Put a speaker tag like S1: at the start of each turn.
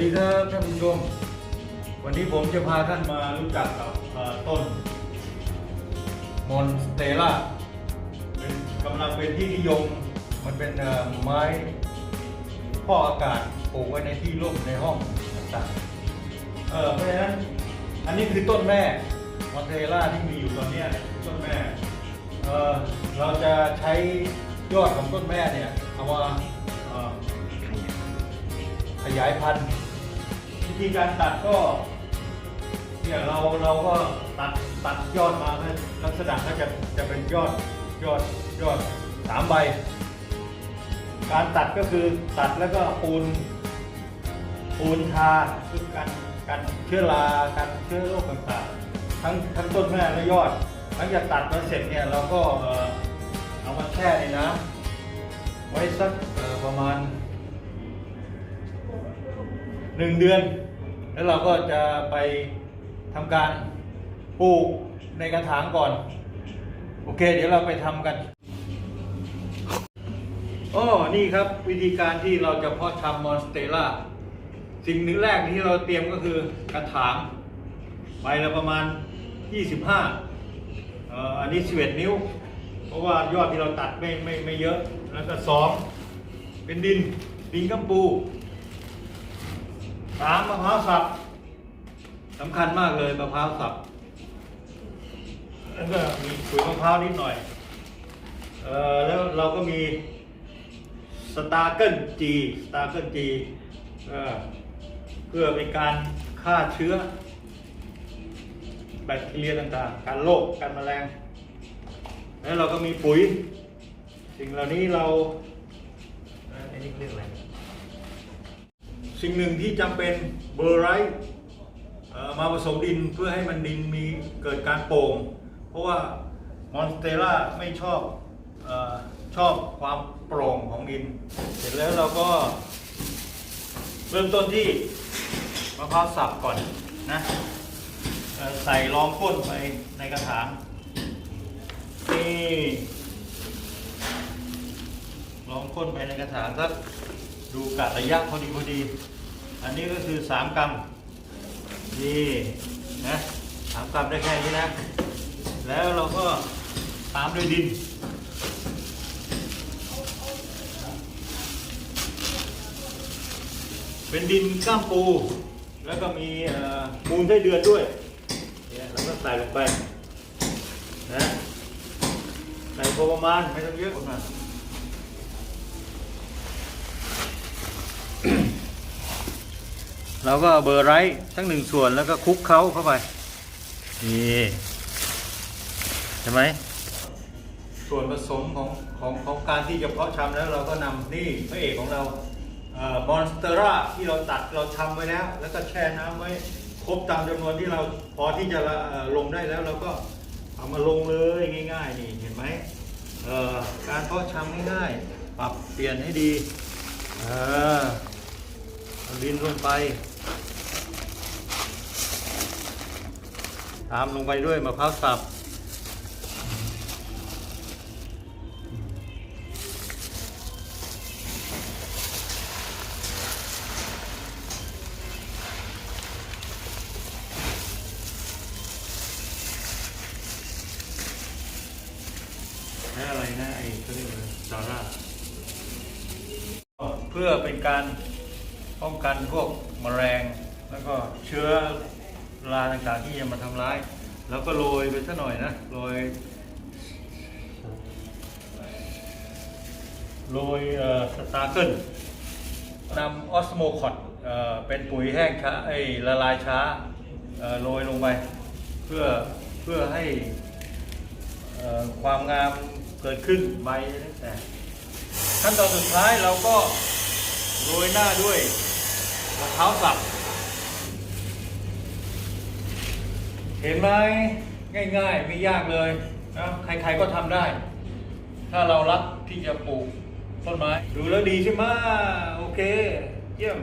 S1: ดีครับท่านผู้ชม วันนี้ผมจะพาท่านมารู้จักกับต้นมอนสเตล่าเป็นกำลังเป็นที่นิยม มันเป็นไม้พ่ออากาศปลูกไว้ในที่ร่มในห้องต่างๆเออเพราะฉะนั้นอันนี้คือต้นแม่มอนสเตล่าที่มีอยู่ตอนนี้ต้นแม่เออเราจะใช้ยอดของต้นแม่เนี่ยเอามาขยายพันธุ์ ธีการตัดก็เนี่ยเราเราก็ตัดตัดยอดมาให้ลักษณะก็จะจะเป็นยอดยอดยอดสามใบ การตัดก็คือตัดแล้วก็ปูนปูนทาคือกันกันเชื้อรากันเชื้อโรคต่างๆ ทั้งทั้งต้นแม่และยอดหลังจากตัดมาเสร็จเนี่ยเราก็เอามาแช่ในน้ำไว้สักประมาณหนึ่งเดือน แล้วเราก็จะไปทำการปลูกในกระถางก่อน โอเค เดี๋ยวเราไปทำกันอ๋อนี่ครับวิธีการที่เราจะเพาะชำมอนสเตล่าสิ่งหนึ่งแรกที่เราเตรียมก็คือกระถางใบละประมาณ 25อันนี้11นิ้ว เพราะว่ายอดที่เราตัดไม่ไม่ไม่เยอะ แล้วก็สองเป็นดินดินกัมปู สามมะพร้าวสับสำคัญมากเลยมะพร้าวสับแล้วก็มีขุยมะพร้าวนิดหน่อยเอ่อแล้วเราก็มีสตาร์เกิลจีสตาร์เกิลจีเพื่อเป็นการฆ่าเชื้อ แบคทีเรียต่างๆ การโรคการแมลง แล้วเราก็มีปุ๋ย สิ่งเหล่านี้เราอันนี้เรียกอะไร สิ่งหนึ่งที่จำเป็นเบอร์ไรท์เอ่อมาผสมดินเพื่อให้มันดินมีเกิดการโป่ง เพราะว่ามอนสเตล่าไม่ชอบเออชอบความโปร่งของดิน เสร็จแล้วเราก็ เริ่มต้นที่มะพร้าวสับก่อนนะเอ่อใส่รองก้นไปในกระถางนี่รองก้นไปในกระถางสัก ดูกะระยะพอดีพอดี อันนี้ก็คือ3กรัมนี่นะสามกรัมได้แค่นี้นะ แล้วเราก็ตามด้วยดิน เป็นดินก้ามปู แล้วก็มีเอ่อมูลไส้เดือนด้วยเนี่ยเราก็ใส่ลงไปนะใส่พอประมาณไม่ต้องเยอะประมาณ เราก็เบอร์ไรท์ทั้งหนึ่งส่วนแล้วก็คุกเคล้าเข้าไปนี่ใช่ไหมส่วนผสมของของของการที่จะเพาะชำแล้วเราก็นำนี่พระเอกของเรามอนสเตอร่าที่เราตัดเราชำไว้แล้ว แล้วก็แช่น้ำไว้ครบตามจำนวนที่เราพอที่จะลลงได้แล้วเราก็เอามาลงเลยง่าย ๆ นี่เห็นไหมเอ่อการเพาะชำง่ายๆ ปรับเปลี่ยนให้ดี เออเอา ดินลงไป ตามลงไปด้วยมะพร้าวสับใช้อะไรนะไอ้เขาเรียกอะไรซาร่าเพื่อเป็นการ ป้องกันพวกแมลงแล้วก็เชื้อราต่างๆที่จะมาทำร้าย แล้วก็โรยไปสักหน่อยนะโรยโรยสตาร์เกิลนำออสโมคอตเป็นปุ๋ยแห้งช้าไอละลายช้าโรยลงไป เพื่อเพื่อให้ความงามเกิดขึ้นใบอะไรต่ขั้นตอนสุดท้ายเราก็โรยหน้าด้วย มะพร้าวสับ เห็นไหมง่ายๆ ไม่ยากเลยนะใครๆก็ทำได้ ถ้าเรารักที่จะปลูกต้นไม้ ดูแล้วดีใช่ไหมโอเค เยี่ยม